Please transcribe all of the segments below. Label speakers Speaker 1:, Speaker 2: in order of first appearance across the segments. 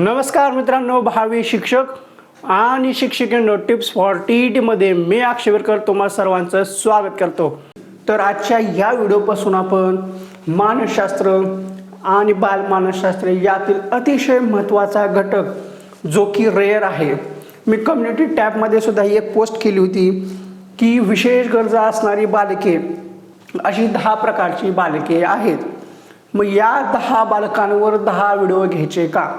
Speaker 1: नमस्कार मित्रांनो भावी शिक्षक आणि शिक्षिकेनो टिप्स फॉर टी ई टीमध्ये मी अक्षयवरकर तुम्हा सर्वांचं स्वागत करतो. तर आजच्या या व्हिडिओपासून आपण मानसशास्त्र आणि बालमानसशास्त्र यातील अतिशय महत्त्वाचा घटक जो की रेअर आहे. मी कम्युनिटी टॅबमध्ये सुद्धा एक पोस्ट केली होती की विशेष गरजा असणारी बालके अशी दहा प्रकारची बालके आहेत. मग या दहा बालकांवर दहा व्हिडिओ घ्यायचे का?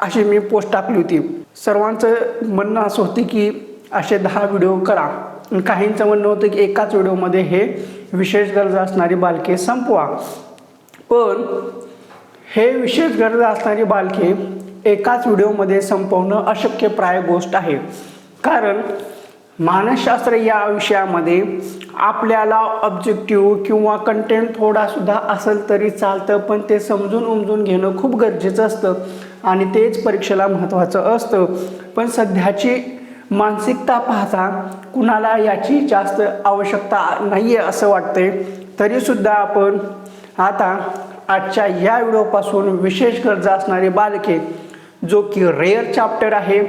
Speaker 1: अशी मी पोस्ट टाकली होती. सर्वांचं म्हणणं असं होतं की असे दहा व्हिडिओ करा. आणि काहींचं म्हणणं होतं की एकाच व्हिडिओमध्ये हे विशेष गरजा असणारी बालके संपवा. पण हे विशेष गरजा असणारी बालके एकाच व्हिडिओमध्ये संपवणं अशक्यप्राय गोष्ट आहे. कारण मानसशास्त्र या विषयामध्ये आपल्याला ऑब्जेक्टिव्ह किंवा कंटेंट थोडासुद्धा असेल तरी चालतं पण ते समजून उमजून घेणं खूप गरजेचं असतं. आणि तेच परीक्षेला महत्त्वाचं असतं. पण सध्याची मानसिकता पाहता कुणाला याची जास्त आवश्यकता नाही आहे असं वाटते तरीसुद्धा आपण आता आजच्या या व्हिडिओपासून विशेष गरजा असणारी बालके जो की रेअर चॅप्टर आहे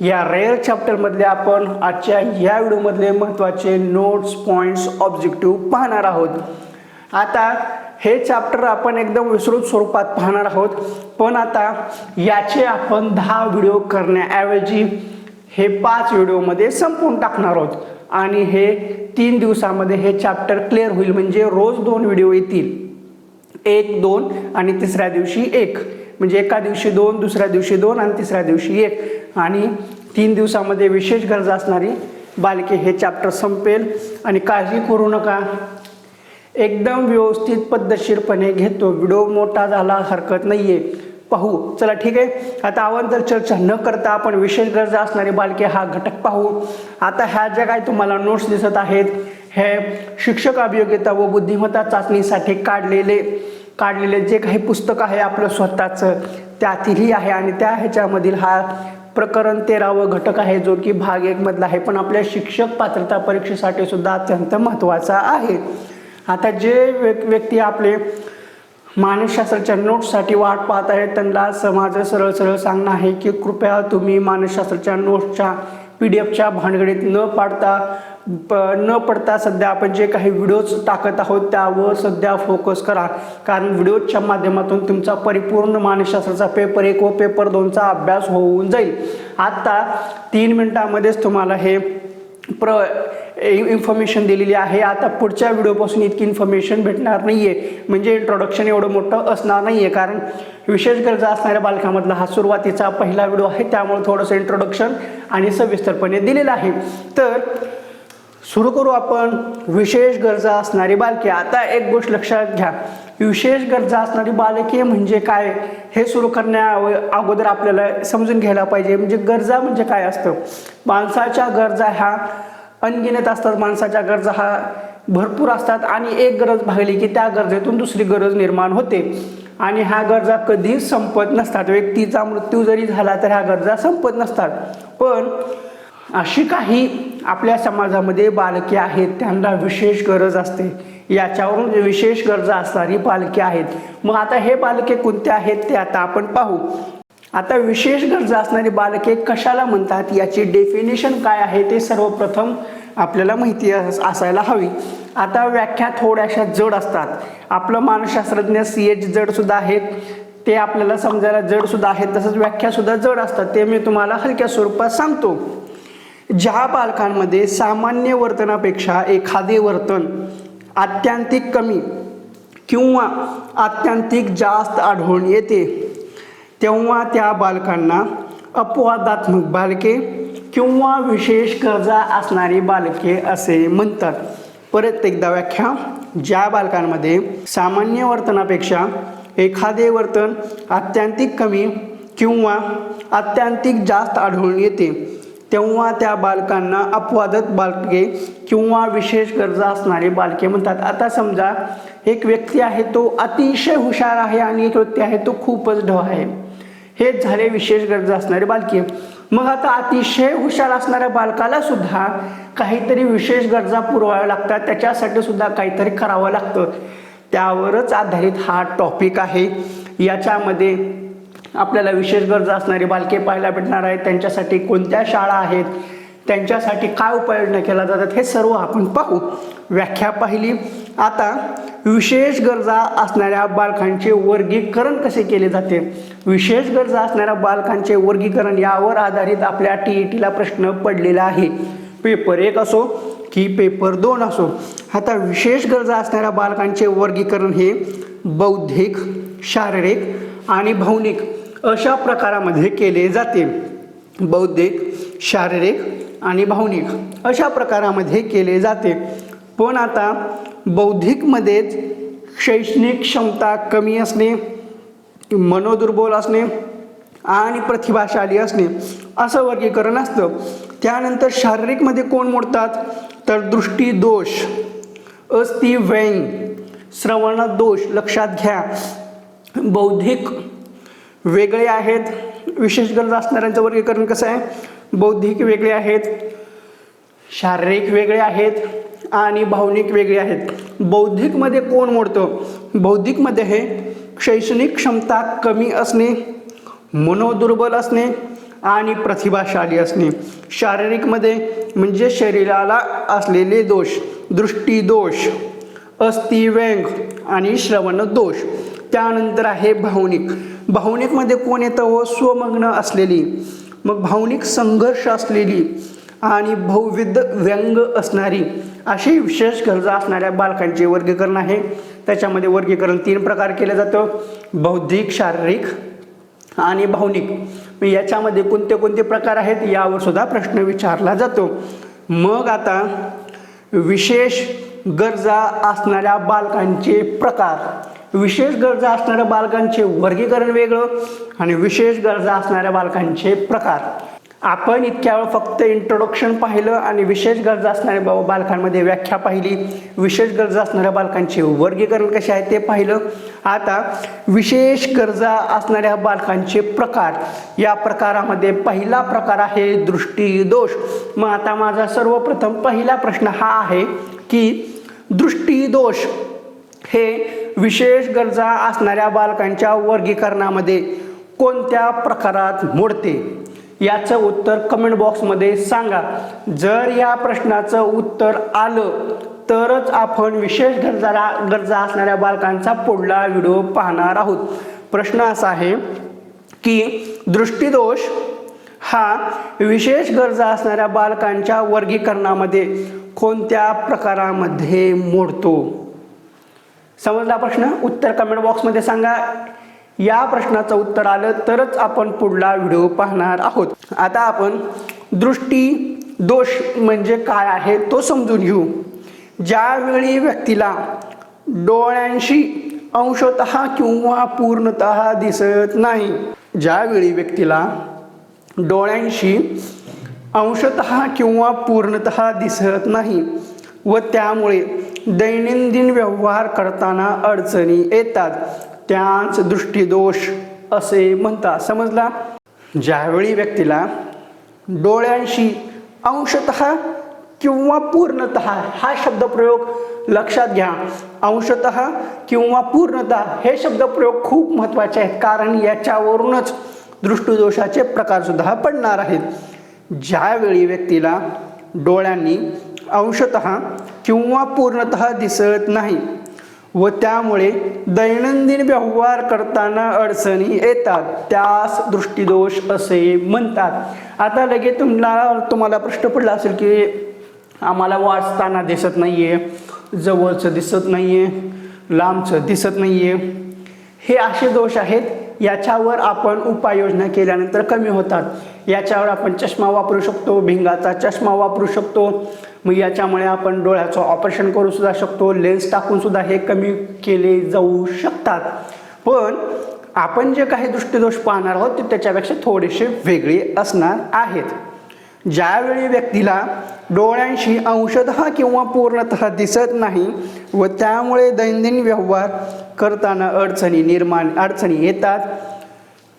Speaker 1: या रेअर चॅप्टरमधले आपण आजच्या या व्हिडिओमधले महत्त्वाचे नोट्स पॉईंट्स ऑब्जेक्टिव्ह पाहणार आहोत. आता हे चॅप्टर आपण एकदम विस्तृत स्वरूपात पाहणार आहोत. पण आता याचे आपण दहा व्हिडिओ करण्याऐवजी हे पाच व्हिडिओमध्ये संपवून टाकणार आहोत. आणि हे तीन दिवसामध्ये हे चॅप्टर क्लिअर होईल. म्हणजे रोज दोन व्हिडिओ येतील. एक दोन आणि तिसऱ्या दिवशी एक. म्हणजे एका दिवशी दोन दुसऱ्या दिवशी दोन आणि तिसऱ्या दिवशी एक. आणि तीन दिवसामध्ये विशेष गरज असणारी बालके हे चॅप्टर संपेल. आणि काळजी करू नका. एकदम व्यवस्थित पद्धतशीरपणे घेतो. व्हिडिओ मोठा झाला हरकत नाही आहे पाहू. चला ठीक आहे. आता अवांतर चर्चा न करता आपण विशेष गरजा असणारे बालके हा घटक पाहू. आता ह्या ज्या काही तुम्हाला नोट्स दिसत आहेत हे शिक्षक अभियोग्यता व बुद्धिमत्ता चाचणीसाठी काढलेले काढलेले जे काही पुस्तक आहे आपलं स्वतःचं त्यातीलही आहे आणि त्या ह्याच्यामधील हा प्रकरण तेरावं घटक आहे जो की भाग एकमधला आहे. पण आपल्या शिक्षक पात्रता परीक्षेसाठी सुद्धा अत्यंत महत्त्वाचा आहे. आता जे व्यक व्यक्ती आपले मानसशास्त्राच्या नोट्ससाठी वाट पाहत आहेत त्यांना समाज सरळ सरळ सांगणं आहे की कृपया तुम्ही मानसशास्त्राच्या नोट्सच्या पी डी एफच्या भानगडीत न पाडता प न पडता सध्या आपण जे काही व्हिडिओज टाकत आहोत त्यावर सध्या फोकस करा. कारण व्हिडिओच्या माध्यमातून तुमचा परिपूर्ण मानसशास्त्राचा पेपर एक व पेपर दोनचा अभ्यास होऊन जाईल. आत्ता तीन मिनटामध्येच तुम्हाला हे प्र इन्फॉर्मेशन दिलेली आहे. आता पुढच्या व्हिडिओपासून इतकी इन्फॉर्मेशन भेटणार नाही आहे म्हणजे इंट्रोडक्शन एवढं मोठं असणार नाही आहे कारण विशेष गरजा असणाऱ्या बालकामधला हा सुरुवातीचा पहिला व्हिडिओ आहे. त्यामुळे थोडंसं इंट्रोडक्शन आणि सविस्तरपणे दिलेलं आहे. तर सुरू करू आपण. विशेष गरजा असणारी बालके. आता एक गोष्ट लक्षात घ्या. विशेष गरजा असणारी बालके म्हणजे काय? हे सुरू करण्या अगोदर आपल्याला समजून घ्यायला पाहिजे. म्हणजे गरजा म्हणजे काय असतं? माणसाच्या गरजा ह्या अनगिनत असतात माणसाच्या गरजा हा भरपूर असतात आणि एक गरज भागली की त्या गरजेतून दुसरी गरज निर्माण होते. आणि ह्या गरजा कधीच संपत नसतात. व्यक्तीचा मृत्यू जरी झाला तर ह्या गरजा संपत नसतात. पण अशी काही आपल्या समाजामध्ये बालके आहेत त्यांना विशेष गरज असते. याच्यावरून विशेष गरजा असणारी बालके आहेत. मग आता हे बालके कोणते आहेत ते आता आपण पाहू. आता विशेष गरजा असणारी बालके कशाला म्हणतात? याची डेफिनेशन काय आहे ते सर्वप्रथम आपल्याला माहिती असायला हवी. आता व्याख्या थोड्याशा जड असतात. आपलं मानसशास्त्रज्ञ सी एच जडसुद्धा आहेत. ते आपल्याला समजायला जडसुद्धा आहेत. तसंच व्याख्यासुद्धा जड असतात. ते मी तुम्हाला हलक्या स्वरूपात सांगतो. ज्या बालकांमध्ये सामान्य वर्तनापेक्षा एखादे वर्तन आत्यांतिक कमी किंवा आत्यांतिक जास्त आढळून येते तेव्हा त्या बालकांना अपवादात्मक बालके किंवा विशेष गरजा असणारी बालके असे म्हणतात. परत एकदा व्याख्या. ज्या बालकांमध्ये सामान्य वर्तनापेक्षा एखादे वर्तन आत्यांतिक कमी किंवा आत्यांतिक जास्त आढळून येते तेव्हा त्या बालकांना अपवादत बालके किंवा विशेष गरजा असणारे बालके म्हणतात. आता समजा एक व्यक्ती आहे तो अतिशय हुशार आहे आणि एक व्यक्ती आहे तो खूपच ढ आहे. हेच झाले विशेष गरजा असणारे बालके. मग आता अतिशय हुशार असणाऱ्या बालकाला सुद्धा काहीतरी विशेष गरजा पुरवाव्या लागतात. त्याच्यासाठी सुद्धा काहीतरी करावं लागतं. त्यावरच आधारित हा टॉपिक आहे. याच्यामध्ये आपल्याला विशेष गरजा असणारी बालके पाहायला भेटणार आहेत. त्यांच्यासाठी कोणत्या शाळा आहेत? त्यांच्यासाठी काय उपाययोजना केल्या जातात? हे सर्व आपण पाहू. व्याख्या पाहिली. आता विशेष गरजा असणाऱ्या बालकांचे वर्गीकरण कसे केले जाते? विशेष गरजा असणाऱ्या बालकांचे वर्गीकरण यावर आधारित आपल्या टी ई टीला प्रश्न पडलेला आहे. पेपर एक असो की पेपर दोन असो. आता विशेष गरजा असणाऱ्या बालकांचे वर्गीकरण हे बौद्धिक शारीरिक आणि भावनिक अशा प्रकारामध्ये केले जाते. बौद्धिक शारीरिक आणि भावनिक अशा प्रकारामध्ये केले जाते. पण आता बौद्धिकमध्येच शैक्षणिक क्षमता कमी असणे मनोदुर्बल असणे आणि प्रतिभाशाली असणे असं वर्गीकरण असतं. त्यानंतर शारीरिकमध्ये कोण मोडतात? तर दृष्टी दोष अस्थि व्यंग श्रवण दोष लक्षात घ्या. बौद्धिक वेगळे आहेत. विशेष गरज असणाऱ्यांचं वर्गीकरण कसं आहे? बौद्धिक वेगळे आहेत. शारीरिक वेगळे आहेत. आणि भावनिक वेगळे आहेत. बौद्धिकमध्ये कोण मोडतं? बौद्धिकमध्ये हे शैक्षणिक क्षमता कमी असणे मनोदुर्बल असणे आणि प्रतिभाशाली असणे. शारीरिकमध्ये म्हणजे शरीराला असलेले दोष दृष्टीदोष अस्थिव्यंग आणि श्रवण दोष. त्यानंतर आहे भावनिक. भावनिकमध्ये कोण येतं? व स्वमग्न असलेली. मग भावनिक संघर्ष असलेली. आणि बहुविध व्यंग असणारी अशी विशेष गरजा असणाऱ्या बालकांचे वर्गीकरण आहे. त्याच्यामध्ये वर्गीकरण तीन प्रकार केलं जातं. बौद्धिक शारीरिक आणि भावनिक. याच्यामध्ये कोणते कोणते प्रकार आहेत यावर सुद्धा प्रश्न विचारला जातो. मग आता विशेष गरजा असणाऱ्या बालकांचे प्रकार. विशेष गरजा असणाऱ्या बालकांचे वर्गीकरण वेगळं आणि विशेष गरजा असणाऱ्या बालकांचे प्रकार. आपण इतक्या वेळ फक्त इंट्रोडक्शन पाहिलं आणि विशेष गरजा असणाऱ्या बा- बालकांमध्ये व्याख्या पाहिली. विशेष गरजा असणाऱ्या बालकांचे वर्गीकरण कसे आहे ते पाहिलं. आता विशेष गरजा असणाऱ्या बालकांचे प्रकार. या प्रकारामध्ये पहिला प्रकार आहे दृष्टीदोष. मग आता माझा सर्वप्रथम पहिला प्रश्न हा आहे की दृष्टीदोष हे विशेष गरजा असणाऱ्या बालकांच्या वर्गीकरणामध्ये कोणत्या प्रकारात मोडते? याचं उत्तर कमेंट बॉक्समध्ये सांगा. जर या प्रश्नाचं उत्तर आलं तरच आपण विशेष गरजा गरजा असणाऱ्या बालकांचा पुढला व्हिडिओ पाहणार आहोत. प्रश्न असा आहे की दृष्टीदोष हा विशेष गरजा असणाऱ्या बालकांच्या वर्गीकरणामध्ये कोणत्या प्रकारामध्ये मोडतो? समजला प्रश्न? उत्तर कमेंट बॉक्समध्ये सांगा. या प्रश्नाचं उत्तर आलं तरच आपण पुढला व्हिडिओ पाहणार आहोत. आता आपण दृष्टी दोष म्हणजे काय आहे तो समजून घेऊ. ज्यावेळी व्यक्तीला डोळ्यांशी अंशत किंवा पूर्णत दिसत नाही ज्यावेळी व्यक्तीला डोळ्यांशी अंशत किंवा पूर्णत दिसत नाही व त्यामुळे दैनंदिन व्यवहार करताना अडचणी येतात त्याच दृष्टीदोष असे म्हणतात. समजला? ज्यावेळी व्यक्तीला डोळ्यांशी अंशत किंवा पूर्णत हा शब्दप्रयोग लक्षात घ्या. अंशत किंवा पूर्णतः हे शब्दप्रयोग खूप महत्त्वाचे आहेत. कारण याच्यावरूनच दृष्टीदोषाचे प्रकारसुद्धा पडणार आहेत. ज्यावेळी व्यक्तीला डोळ्यांनी अंशत किंवा पूर्णतः दिसत नाही व त्यामुळे दैनंदिन व्यवहार करताना अडचणी येतात. त्यास दृष्टीदोष असे म्हणतात. आता लगेच तुम्हाला तुम्हाला प्रश्न पडला असेल की आम्हाला वाचताना दिसत नाही आहे जवळचं दिसत नाही आहे लांबचं दिसत नाही आहे हे असे दोष आहेत याच्यावर आपण उपाययोजना केल्यानंतर कमी होतात. याच्यावर आपण चष्मा वापरू शकतो भिंगाचा चष्मा वापरू शकतो. मग याच्यामुळे आपण डोळ्याचं ऑपरेशन करू सुद्धा शकतो लेन्स टाकून सुद्धा हे कमी केले जाऊ शकतात. पण आपण जे काही दृष्टीदोष पाहणार आहोत ते त्याच्यापेक्षा थोडेसे वेगळे असणार आहेत. ज्यावेळी व्यक्तीला डोळ्यांशी अंशतः किंवा पूर्णतः दिसत नाही व त्यामुळे दैनंदिन व्यवहार करताना अडचणी निर्माण अडचणी येतात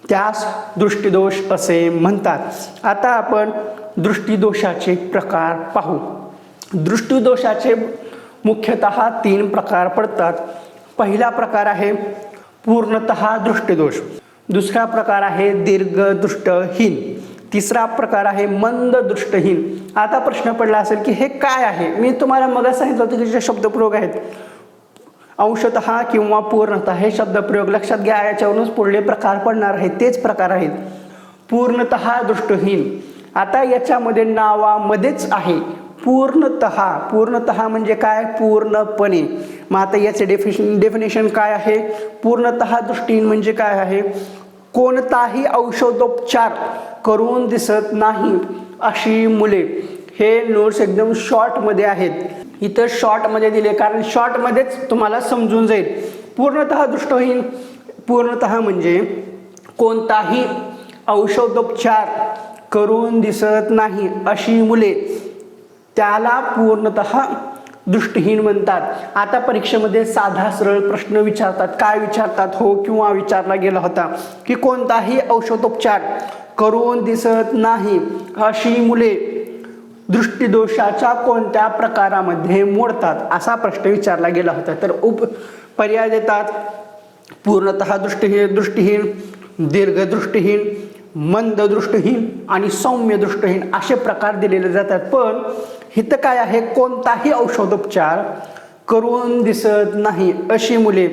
Speaker 1: त्यास दृष्टीदोष असे म्हणतात. आता आपण दृष्टीदोषाचे प्रकार पाहू. दृष्टीदोषाचे मुख्यतः तीन प्रकार पडतात. पहिला प्रकार आहे पूर्णतः दृष्टीदोष. दुसरा प्रकार आहे दीर्घदृष्टहीन. तिसरा प्रकार आहे मंद दृष्टहीन आता प्रश्न पडला असेल की हे काय आहे? मी तुम्हाला मग सांगितलं होतं की जे शब्दप्रयोग आहेत अंशतः किंवा पूर्णतः हे शब्दप्रयोग लक्षात घ्या याच्यावरूनच पुढले प्रकार पडणार आहेत तेच प्रकार आहेत. पूर्णतः दृष्टहीन. आता याच्यामध्ये नावामध्येच आहे. पूर्णतः पूर्णतः म्हणजे काय? पूर्णपणे. मग आता याचे डेफिशन डेफिनेशन काय आहे? पूर्णतः दृष्टीहीन म्हणजे काय आहे? कोणताही औषधोपचार करून दिसत नाही अशी मुले. हे नोट्स एकदम शॉर्टमध्ये आहेत. इथं शॉर्टमध्ये दिले कारण शॉर्टमध्येच तुम्हाला समजून जाईल. पूर्णतः दृष्टहीन पूर्णतः म्हणजे कोणताही औषधोपचार करून दिसत नाही अशी मुले. त्याला पूर्णतः दृष्टीहीन म्हणतात. आता परीक्षेमध्ये साधा सरळ प्रश्न विचारतात. काय विचारतात? हो किंवा विचारला गेला होता की कोणताही औषधोपचार करून दिसत नाही अशी मुले दृष्टीदोषाच्या कोणत्या प्रकारामध्ये मोडतात असा प्रश्न विचारला गेला होता. तर उप पर्याय देतात. पूर्णतः दृष्टीहीन दृष्टीहीन दीर्घदृष्टीहीन मंददृष्टहीन आणि सौम्य दृष्टहीन असे प्रकार दिलेले जातात. पण इथं काय आहे? कोणताही औषधोपचार करून दिसत नाही. अशी मुले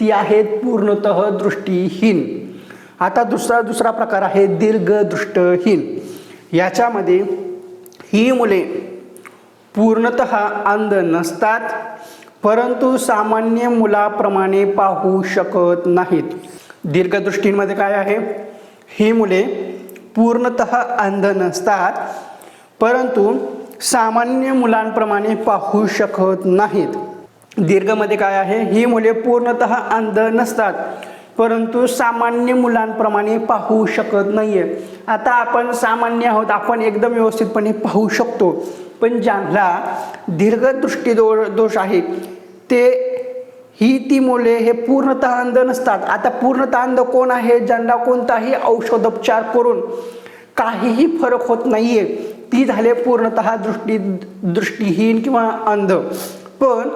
Speaker 1: ती आहेत पूर्णतः दृष्टीहीन. आता दुसरा दुसरा प्रकार आहे दीर्घदृष्टहीन. याच्यामध्ये ही मुले पूर्णत अंध नसतात परंतु सामान्य मुलाप्रमाणे पाहू शकत नाहीत. दीर्घदृष्टींमध्ये काय आहे? ही मुले पूर्णत अंध नसतात परंतु सामान्य मुलांप्रमाणे पाहू शकत नाहीत. दीर्घमध्ये काय आहे? ही मुले पूर्णत अंध नसतात परंतु सामान्य मुलांप्रमाणे पाहू शकत नाहीये. आता आपण सामान्य आहोत आपण एकदम व्यवस्थितपणे पाहू शकतो. पण ज्यांना दीर्घदृष्टी दो दोष आहे ते ही ती मुले हे पूर्णतः अंध नसतात. आता पूर्णतः अंध कोण आहे? ज्यांना कोणताही औषधोपचार करून काहीही फरक होत नाहीये. ती झाले पूर्णतः दृष्टी दृष्टीहीन किंवा अंध. पण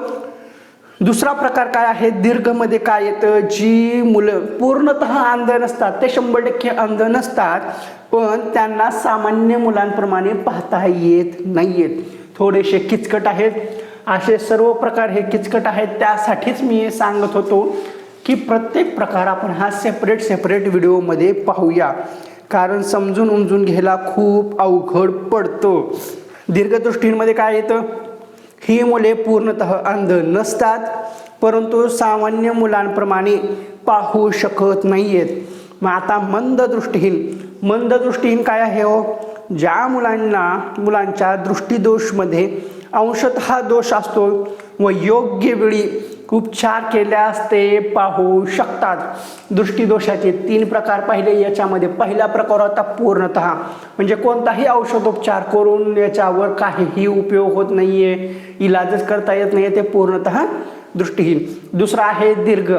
Speaker 1: दुसरा प्रकार काय आहे? दीर्घमध्ये काय येतं? जी मुलं पूर्णतः अंध नसतात. ते शंभर टक्के अंध नसतात पण त्यांना सामान्य मुलांप्रमाणे पाहता येत नाहीयेत. थोडेसे किचकट आहेत. असे सर्व प्रकार हे किचकट आहेत. त्यासाठीच मी सांगत होतो की प्रत्येक प्रकार आपण हा सेपरेट सेपरेट व्हिडिओमध्ये पाहूया. कारण समजून उमजून घ्यायला खूप अवघड पडतो. दीर्घदृष्टींमध्ये काय येतं? ही मुले पूर्णतः अंध नसतात परंतु सामान्य मुलांप्रमाणे पाहू शकत नाही आहेत मग आता मंद दृष्टीहीन मंद दृष्टीहीन काय आहे हो? ज्या मुलांना मुलांच्या दृष्टीदोषमध्ये अंशतः दोष असतो. व योग्य वेळी उपचार केल्यास ते पाहू शकतात. दृष्टीदोषाचे तीन प्रकार पाहिले. याच्यामध्ये पहिला प्रकार होता पूर्णतः. म्हणजे कोणताही औषधोपचार करून याच्यावर काहीही उपयोग होत नाही आहे इलाजच करता येत नाही ते पूर्णतः दृष्टीहीन. दुसरा आहे दीर्घ.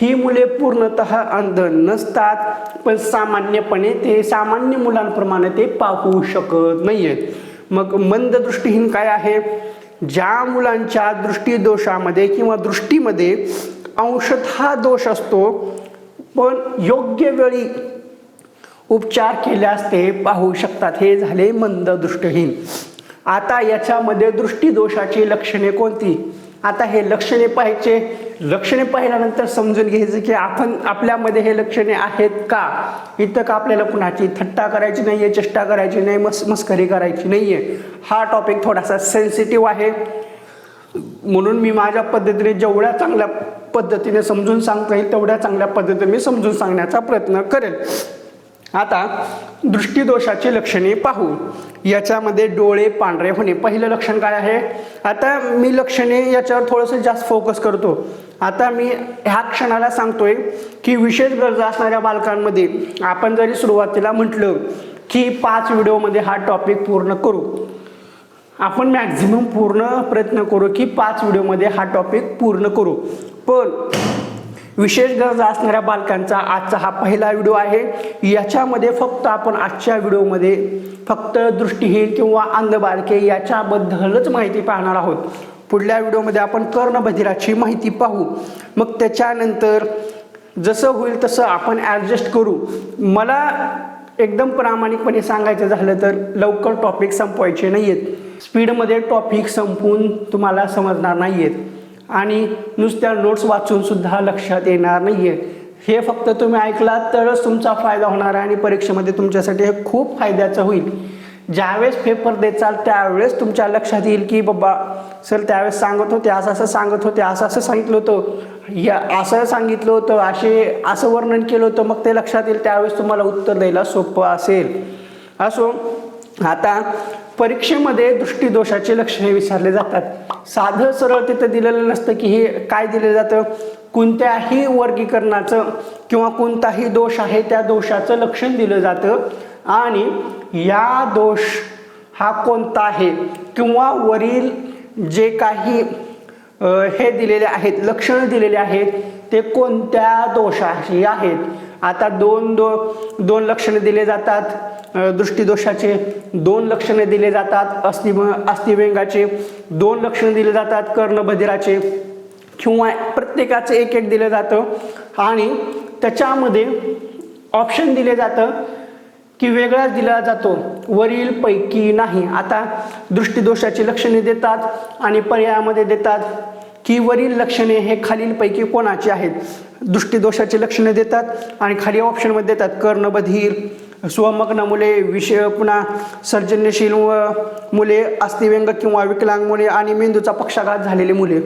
Speaker 1: ही मुले पूर्णतः अंध नसतात पण सामान्यपणे ते सामान्य मुलांप्रमाणे ते पाहू शकत नाही आहेत मग मंद दृष्टीहीन काय आहे? ज्या मुलांच्या दृष्टीदोषामध्ये किंवा दृष्टीमध्ये अंशतः दोष असतो पण योग्य वेळी उपचार केल्यास ते पाहू शकतात. हे झाले मंद दृष्टहीन आता याच्यामध्ये दृष्टीदोषाची लक्षणे कोणती? आता हे लक्षणे पाहायचे. लक्षणे पाहिल्यानंतर समजून घ्यायचं की आपण आपल्यामध्ये हे लक्षणे आहेत का? इथं का आपल्याला कुणाची थट्टा करायची नाही आहे चेष्टा करायची नाही मस मस्करी करायची नाही आहे हा टॉपिक थोडासा सेन्सिटिव्ह आहे. म्हणून मी माझ्या पद्धतीने जेवढ्या चांगल्या पद्धतीने समजून सांगता येईल तेवढ्या चांगल्या पद्धतीने मी समजून सांगण्याचा प्रयत्न करेल आता दृष्टिदोषाची लक्षणे पाहू. याच्यामध्ये डोळे पांढरे होणे पहिलं लक्षण काय आहे? आता मी लक्षणे याच्यावर थोडंसं जास्त फोकस करतो. आता मी ह्या क्षणाला सांगतोय की विशेष गरजा असणाऱ्या बालकांमध्ये आपण जरी सुरुवातीला म्हटलं की पाच व्हिडिओमध्ये हा टॉपिक पूर्ण करू. आपण मॅक्झिमम पूर्ण प्रयत्न करू की पाच व्हिडिओमध्ये हा टॉपिक पूर्ण करू. पण विशेष गरजा असणाऱ्या बालकांचा आजचा हा पहिला व्हिडिओ आहे. याच्यामध्ये फक्त आपण आजच्या व्हिडिओमध्ये फक्त दृष्टीहीन किंवा अंध बालके याच्याबद्दलच माहिती पाहणार आहोत. पुढल्या व्हिडिओमध्ये आपण कर्णबधिराची माहिती पाहू. मग त्याच्यानंतर जसं होईल तसं आपण ॲडजस्ट करू. मला एकदम प्रामाणिकपणे सांगायचं झालं तर लवकर टॉपिक संपवायचे नाही आहेत स्पीडमध्ये टॉपिक संपवून तुम्हाला समजणार नाही आहेत आणि नुसत्या नोट्स वाचूनसुद्धा लक्षात येणार नाही आहे हे फक्त तुम्ही ऐकलात तरच तुमचा फायदा होणार आहे आणि परीक्षेमध्ये तुमच्यासाठी हे खूप फायद्याचं होईल. ज्यावेळेस पेपर देचाल त्यावेळेस तुमच्या लक्षात येईल की बाबा सर त्यावेळेस सांगत होते असं असं सांगत होते असं असं सांगितलं होतं. या असं सांगितलं होतं असे असं वर्णन केलं होतं मग ते लक्षात येईल त्यावेळेस तुम्हाला उत्तर द्यायला सोपं असेल. असो आता परीक्षेमध्ये दृष्टीदोषाचे लक्षणे विचारले जातात. साधं सरळ तिथं दिलेलं नसतं की हे काय दिलं जातं. कोणत्याही वर्गीकरणाचं किंवा कोणताही दोष आहे त्या दोषाचं लक्षण दिलं जातं. आणि या दोष हा कोणता आहे किंवा वरील जे काही हे दिलेले आहेत लक्षणं दिलेले आहेत ते कोणत्या दोषाशी आहेत? आता दोन दो दोन लक्षणे दिले जातात. दृष्टीदोषाचे दोन लक्षणे दिले जातात. अस्थि अस्थिव्यंगाचे दोन लक्षणे दिले जातात. कर्णबधिराचे किंवा प्रत्येकाचं एक एक दिलं जातं. आणि त्याच्यामध्ये ऑप्शन दिले जातं की वेगळाच दिला जातो. वरील पैकी नाही. आता दृष्टीदोषाची लक्षणे देतात आणि पर्यायामध्ये देतात की वरील लक्षणे हे खालीलपैकी कोणाची आहेत? दृष्टीदोषाची लक्षणे देतात आणि खाली ऑप्शनमध्ये देतात कर्णबधीर स्वमग्न मुले विषय पुन्हा सर्जनशील व मुले अस्थिव्यंग किंवा विकलांग मुले आणि मेंदूचा पक्षाघात झालेले मुले.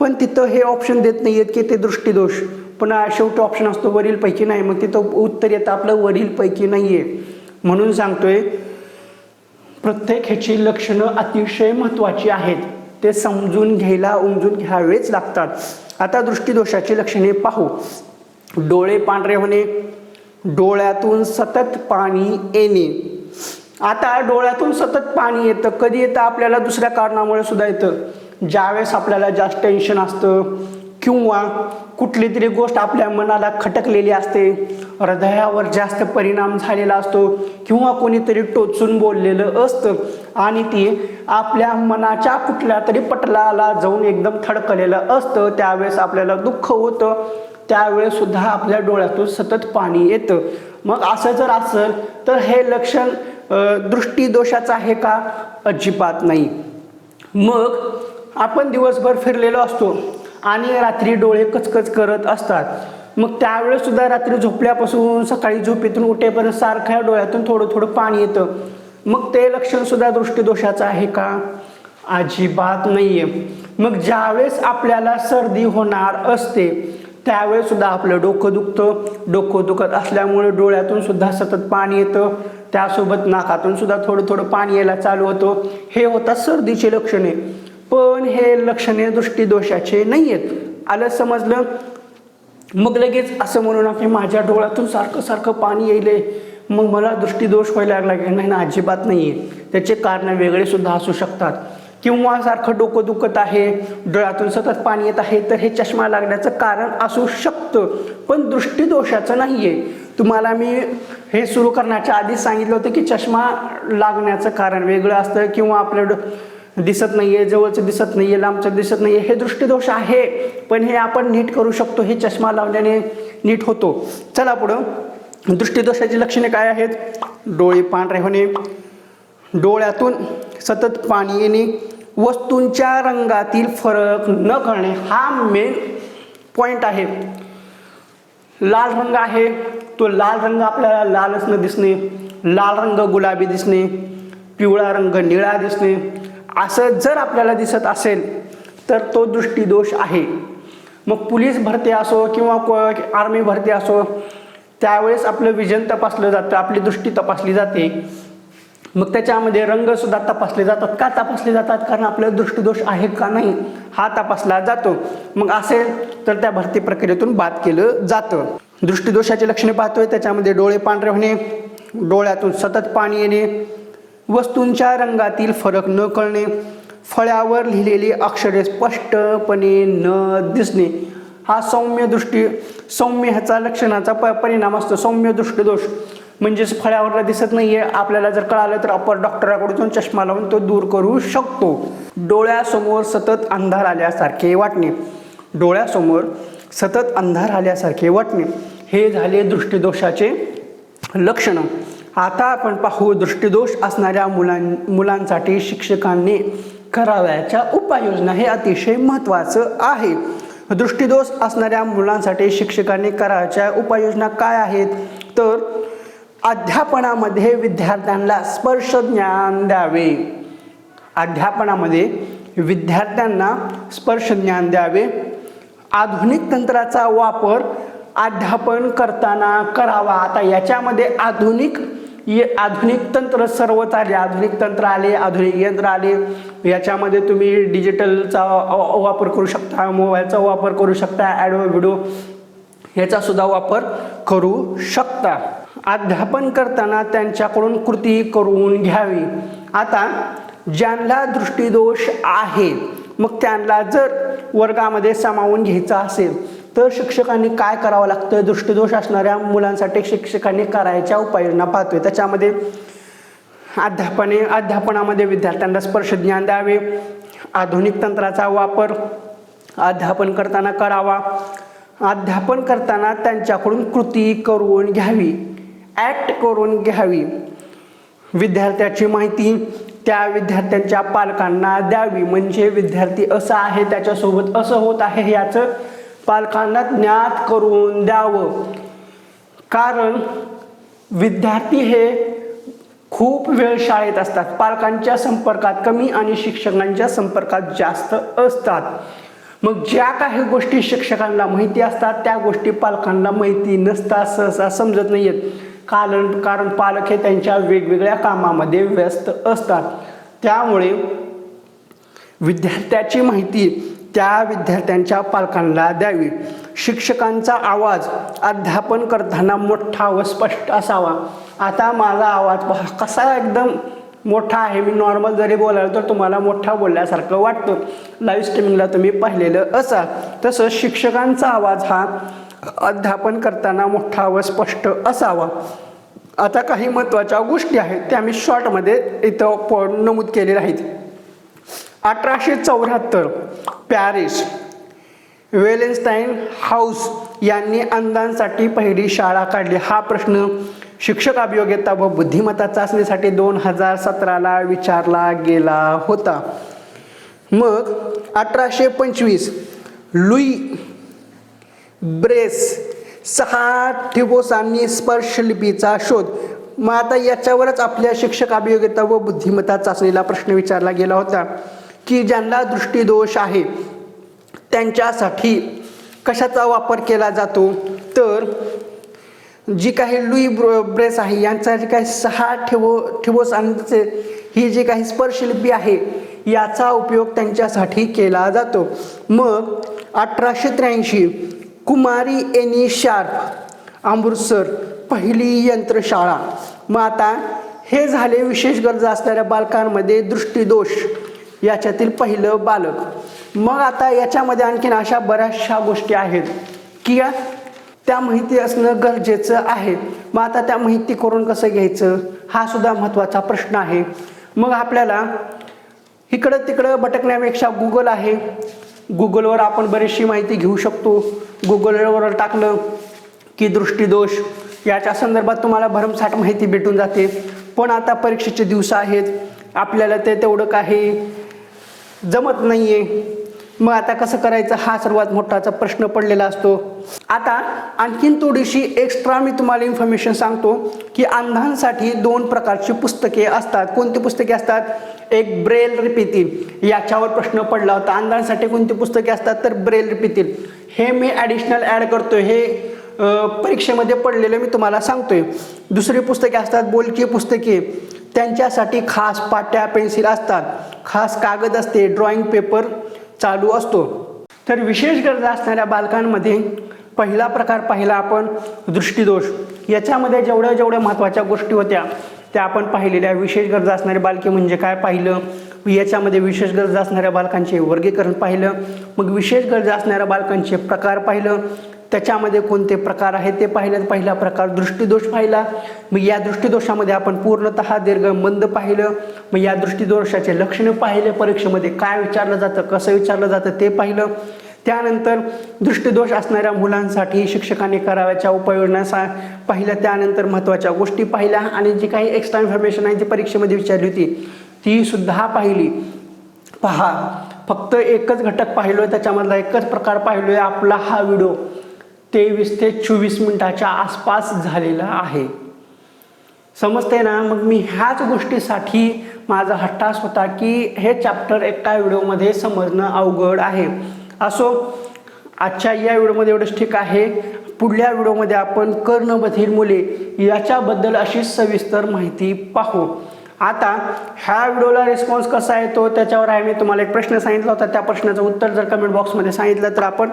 Speaker 1: पण तिथं हे ऑप्शन देत नाही आहेत की ते दृष्टीदोष. पुन्हा शेवटी ऑप्शन असतो वरीलपैकी नाही मग तिथं उत्तर येतं आपलं वरीलपैकी नाही आहे म्हणून सांगतोय प्रत्येक ह्याची लक्षणं अतिशय महत्त्वाची आहेत. ते समजून घ्यायला उमजून घ्यावेच लागतात. आता दृष्टीदोषाची लक्षणे पाहू. डोळे पांढरे होणे डोळ्यातून सतत पाणी येणे. आता डोळ्यातून सतत पाणी येतं. कधी येतं? आपल्याला दुसऱ्या कारणामुळे सुद्धा येतं. ज्यावेळेस आपल्याला जास्त टेन्शन असतं किंवा कुठली तरी गोष्ट आपल्या मनाला खटकलेली असते हृदयावर जास्त परिणाम झालेला असतो किंवा कोणीतरी टोचून बोललेलं असतं आणि ती आपल्या मनाच्या कुठल्या तरी पटलाला जाऊन एकदम थडकलेलं असतं त्यावेळेस आपल्याला दुःख होतं त्यावेळेस सुद्धा आपल्या डोळ्यातून सतत पाणी येतं. मग असं जर असेल तर हे लक्षण दृष्टीदोषाचं आहे का? अजिबात नाही. मग आपण दिवसभर फिरलेलो असतो आणि रात्री डोळे कचकच करत असतात. मग त्यावेळेस सुद्धा रात्री झोपल्यापासून सकाळी झोपेतून उठेपर्यंत सारख्या डोळ्यातून थोडं थोडं पाणी येतं. मग ते लक्षण सुद्धा दृष्टीदोषाचं आहे का? अजिबात नाही आहे मग ज्यावेळेस आपल्याला सर्दी होणार असते त्यावेळेस सुद्धा आपलं डोकं दुखतं. डोकं दुखत असल्यामुळे डोळ्यातून सुद्धा सतत पाणी येतं. त्यासोबत नाकातून सुद्धा थोडं थोडं पाणी यायला चालू होतं. हे होतात सर्दीचे लक्षणे. पण हे लक्षणे दृष्टीदोषाचे नाही आहेत आलं समजलं? मग लगेच असं म्हणू नका की माझ्या डोळ्यातून सारखं सारखं पाणी येईल मग मला दृष्टीदोष व्हायला लागला की नाही ना अजिबात नाही आहे त्याचे कारण वेगळे सुद्धा असू शकतात. किंवा सारखं डोकं दुखत आहे डोळ्यातून सतत पाणी येत आहे तर हे चष्मा लागण्याचं कारण असू शकतं. पण दृष्टीदोषाचं नाही आहे तुम्हाला मी हे सुरू करण्याच्या आधीच सांगितलं होतं की चष्मा लागण्याचं कारण वेगळं असतं किंवा आपलं डो दिसत नाहीये जवळचं दिसत नाहीये लांबचं दिसत नाहीये हे दृष्टीदोष आहे. पण हे आपण नीट करू शकतो हे चष्मा लावल्याने नीट होतो. चला पुढं. दृष्टीदोषाची लक्षणे काय आहेत? डोळे पांढरे होणे डोळ्यातून सतत पाणी येणे वस्तूंच्या रंगातील फरक न करणे हा मेन पॉईंट आहे. लाल रंग आहे तो लाल रंग आपल्याला लालच न दिसणे लाल रंग गुलाबी दिसणे पिवळा रंग निळा दिसणे असं जर आपल्याला दिसत असेल तर तो दृष्टीदोष आहे. मग पोलीस भरती असो किंवा आर्मी भरती असो त्यावेळेस आपलं विजन तपासलं जातं आपली दृष्टी तपासली जाते. मग त्याच्यामध्ये रंगसुद्धा तपासले जातात. का तपासले जातात? कारण आपल्याला दृष्टीदोष आहे का नाही हा तपासला जातो. मग असेल तर त्या भरती प्रक्रियेतून बाद केलं जातं. दृष्टीदोषाची लक्षणे पाहतोय त्याच्यामध्ये डोळे पांढरे होणे डोळ्यातून सतत पाणी येणे वस्तूंच्या रंगातील फरक न कळणे फळ्यावर लिहिलेली अक्षरे स्पष्टपणे न दिसणे हा सौम्य दृष्टी सौम्य ह्याचा लक्षणाचा प परिणाम असतो. सौम्य दृष्टीदोष म्हणजेच फळ्यावरला दिसत नाहीये. आपल्याला जर कळालं तर आपण डॉक्टराकडून चष्मा लावून तो दूर करू शकतो. डोळ्यासमोर सतत अंधार आल्यासारखे वाटणे. डोळ्यासमोर सतत अंधार आल्यासारखे वाटणे. हे झाले दृष्टिदोषाचे लक्षणं. आता आपण पाहू दृष्टिदोष असणाऱ्या मुलां मुलांसाठी शिक्षकांनी करावयाच्या उपाययोजना हे अतिशय महत्त्वाचं आहे. दृष्टिदोष असणाऱ्या मुलांसाठी शिक्षकांनी करायच्या उपाययोजना काय आहेत? तर अध्यापनामध्ये विद्यार्थ्यांना स्पर्श ज्ञान द्यावे. अध्यापनामध्ये विद्यार्थ्यांना स्पर्श ज्ञान द्यावे. आधुनिक तंत्राचा वापर अध्यापन करताना करावा. आता याच्यामध्ये आधुनिक ये आधुनिक तंत्र सर्वच आले. आधुनिक तंत्र आले आधुनिक यंत्र आले. याच्यामध्ये तुम्ही डिजिटलचा वापर करू शकता मोबाईलचा वापर करू शकता ॲडो व्हिडिओ याचा सुद्धा वापर करू शकता. अध्यापन करताना त्यांच्याकडून कृती करून घ्यावी. आता ज्यांना दृष्टिदोष आहे मग त्यांना जर वर्गामध्ये सामावून घ्यायचा असेल तर शिक्षकांनी काय करावं लागतं दृष्टिदोष असणाऱ्या मुलांसाठी शिक्षकांनी करायच्या उपाययोजना पाहतोय. त्याच्यामध्ये अध्यापने अध्यापनामध्ये विद्यार्थ्यांना स्पर्श ज्ञान द्यावे. आधुनिक तंत्राचा वापर अध्यापन करताना करावा. अध्यापन करताना त्यांच्याकडून कृती करून घ्यावी. ॲक्ट करून घ्यावी. विद्यार्थ्याची माहिती त्या विद्यार्थ्यांच्या पालकांना द्यावी. म्हणजे विद्यार्थी असा आहे त्याच्यासोबत असं होत आहे याचं पालकांना ज्ञात करून द्यावं. कारण विद्यार्थी हे खूप वेळ शाळेत असतात. पालकांच्या संपर्कात कमी आणि शिक्षकांच्या संपर्कात जास्त असतात. मग ज्या काही गोष्टी शिक्षकांना माहिती असतात त्या गोष्टी पालकांना माहिती नसतात सहसा समजत नाही आहेत कारण कारण पालक हे त्यांच्या वेगवेगळ्या कामामध्ये व्यस्त असतात. त्यामुळे विद्यार्थ्याची माहिती त्या विद्यार्थ्यांच्या पालकांना द्यावी. शिक्षकांचा आवाज अध्यापन करताना मोठा व स्पष्ट असावा. आता माझा आवाज पहा कसा एकदम मोठा आहे. मी नॉर्मल जरी बोलायला तर तुम्हाला मोठा बोलल्यासारखं वाटतं. लाईव्ह स्ट्रीमिंगला तुम्ही पाहिलेलं असाल. तसं शिक्षकांचा आवाज हा अध्यापन करताना मोठा व स्पष्ट असावा. आता काही महत्त्वाच्या गोष्टी आहेत त्या मी शॉर्टमध्ये इथं नमूद केलेल्या आहेत. अठराशे चौऱ्याहत्तर पॅरिस. वेलेन्स्टाईन हाऊस यांनी अंधांसाठी पहिली शाळा काढली. हा प्रश्न शिक्षक अभियोग्यता व बुद्धिमत्ता चाचणीसाठी दोन हजार सतराला विचारला गेला होता. मग अठराशे पंचवीस लुई ब्रेस सहा ठिबोसांनी स्पर्शलिपीचा शोध. मग आता याच्यावरच आपल्या शिक्षक अभियोग्यता व बुद्धिमत्ता चाचणीला प्रश्न विचारला गेला होता. की ज्यांना दृष्टीदोष आहे त्यांच्यासाठी कशाचा वापर केला जातो? तर जी काही लुई ब्र ब्रेस आहे यांचा जे काही सहा ठेवो ठिबोसांचे ही जी काही स्पर्शलिपी आहे याचा उपयोग त्यांच्यासाठी केला जातो. मग अठराशे त्र्याऐंशी कुमारी एनी शार्प अमृतसर पहिली यंत्रशाळा. मग आता हे झाले विशेष गरजा असणाऱ्या बालकांमध्ये दृष्टीदोष. याच्यातील पहिलं बालक. मग आता याच्यामध्ये आणखीन अशा बऱ्याचशा गोष्टी आहेत की या त्या माहिती असणं गरजेचं आहे. मग आता त्या माहिती करून कसं घ्यायचं? हा सुद्धा महत्त्वाचा प्रश्न आहे. मग आपल्याला इकडं तिकडं भटकण्यापेक्षा गुगल आहे. गुगलवर आपण बरीचशी माहिती घेऊ शकतो. गुगलवर टाकलं की दृष्टीदोष. याच्या संदर्भात तुम्हाला भरमसाठ माहिती भेटून जाते. पण आता परीक्षेचे दिवस आहेत. आपल्याला ते तेवढं काही जमत नाही आहे मग आता कसं करायचं? हा सर्वात मोठाचा प्रश्न पडलेला असतो. आता आणखीन थोडीशी एक्स्ट्रा मी तुम्हाला इन्फॉर्मेशन सांगतो की अंधांसाठी दोन प्रकारची पुस्तके असतात. कोणती पुस्तके असतात? एक ब्रेल रिपीतील याच्यावर प्रश्न पडला होता. अंधांसाठी कोणती पुस्तके असतात? तर ब्रेल रिपीतील हे मी ॲडिशनल ॲड करतो हे परीक्षेमध्ये पडलेलं मी तुम्हाला सांगतोय. दुसरी पुस्तके असतात बोलकी पुस्तके. त्यांच्यासाठी खास पाट्या पेन्सिल असतात. खास कागद असते ड्रॉइंग पेपर चालू असतो. तर विशेष गरजा असणाऱ्या बालकांमध्ये पहिला प्रकार पाहिला आपण दृष्टिदोष. याच्यामध्ये जेवढ्या जेवढ्या महत्त्वाच्या गोष्टी होत्या त्या आपण पाहिलेल्या. विशेष गरजा असणारे बालके म्हणजे काय पाहिलं? याच्यामध्ये विशेष गरजा असणाऱ्या बालकांचे वर्गीकरण पाहिलं. मग विशेष गरजा असणाऱ्या बालकांचे प्रकार पाहिलं. त्याच्यामध्ये कोणते प्रकार आहेत ते पाहिलं पहिला प्रकार दृष्टिदोष पाहिला. मग या दृष्टिदोषामध्ये आपण पूर्णतः दीर्घ मंद पाहिलं. मग या दृष्टिदोषाचे लक्षणं पाहिले परीक्षेमध्ये. काय विचारलं जातं कसं विचारलं जातं ते पाहिलं. त्यानंतर दृष्टिदोष असणाऱ्या मुलांसाठी शिक्षकांनी कराव्याच्या उपाययोजना सा पाहिल्या. त्यानंतर महत्त्वाच्या गोष्टी पाहिल्या. आणि जी काही एक्स्ट्रा इन्फॉर्मेशन आहे जी परीक्षेमध्ये विचारली होती ती सुद्धा पाहिली. पहा फक्त एकच घटक पाहिलो आहे त्याच्यामधला एकच प्रकार पाहिलो आहे आपला हा व्हिडिओ. तेवीस ते चोवीस मिनिटाच्या आसपास झालेला आहे. समजते ना? मग मी ह्याच गोष्टीसाठी माझा हट्टास होता की हे चॅप्टर एका व्हिडिओमध्ये समजणं अवघड आहे. असो आजच्या या व्हिडिओमध्ये एवढंच ठीक आहे. पुढल्या व्हिडिओमध्ये आपण कर्णबधीर मुले याच्याबद्दल अशी सविस्तर माहिती पाहू. आता ह्या व्हिडिओला रिस्पॉन्स कसा येतो? त्याच्यावर आहे मी तुम्हाला एक प्रश्न सांगितला होता. त्या प्रश्नाचं उत्तर जर कमेंट बॉक्समध्ये सांगितलं तर आपण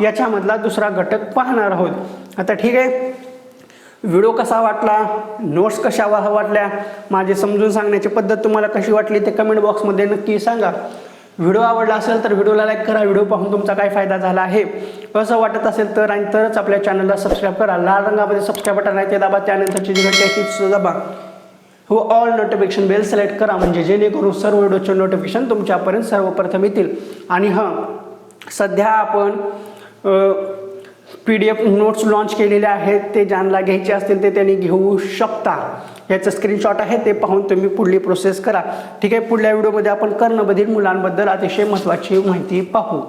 Speaker 1: याच्यामधला दुसरा घटक पाहणार आहोत. आता ठीक आहे. व्हिडिओ कसा वाटला? नोट्स कशा वा- वाटल्या? माझे समजून सांगण्याची पद्धत तुम्हाला कशी वाटली ते कमेंट बॉक्समध्ये नक्की सांगा. व्हिडिओ आवडला असेल तर व्हिडिओला लाईक करा. व्हिडिओ पाहून तुमचा काय फायदा झाला आहे? असं वाटत असेल तर आणि तरच आपल्या चॅनलला सबस्क्राईब करा. लाल रंगामध्ये सबस्क्राईब बटन आहे ते दाबा. त्यानंतरची जी घटना आहे दाबा. हो ऑल नोटिफिकेशन बेल सिलेक्ट करा. म्हणजे जेणेकरून सर्व व्हिडिओचे नोटिफिकेशन तुमच्यापर्यंत सर्वप्रथम येतील. आणि हां सध्या आपण P D F notes launch केलेले आहेत ते ज्यांना घ्यायचे असतील ते त्यांनी घेऊ शकता. याचं स्क्रीनशॉट आहे ते पाहून तुम्ही पुढली प्रोसेस करा. ठीक आहे पुढल्या व्हिडिओमध्ये आपण कर्णबधीर मुलांबद्दल अतिशय महत्त्वाची माहिती पाहू.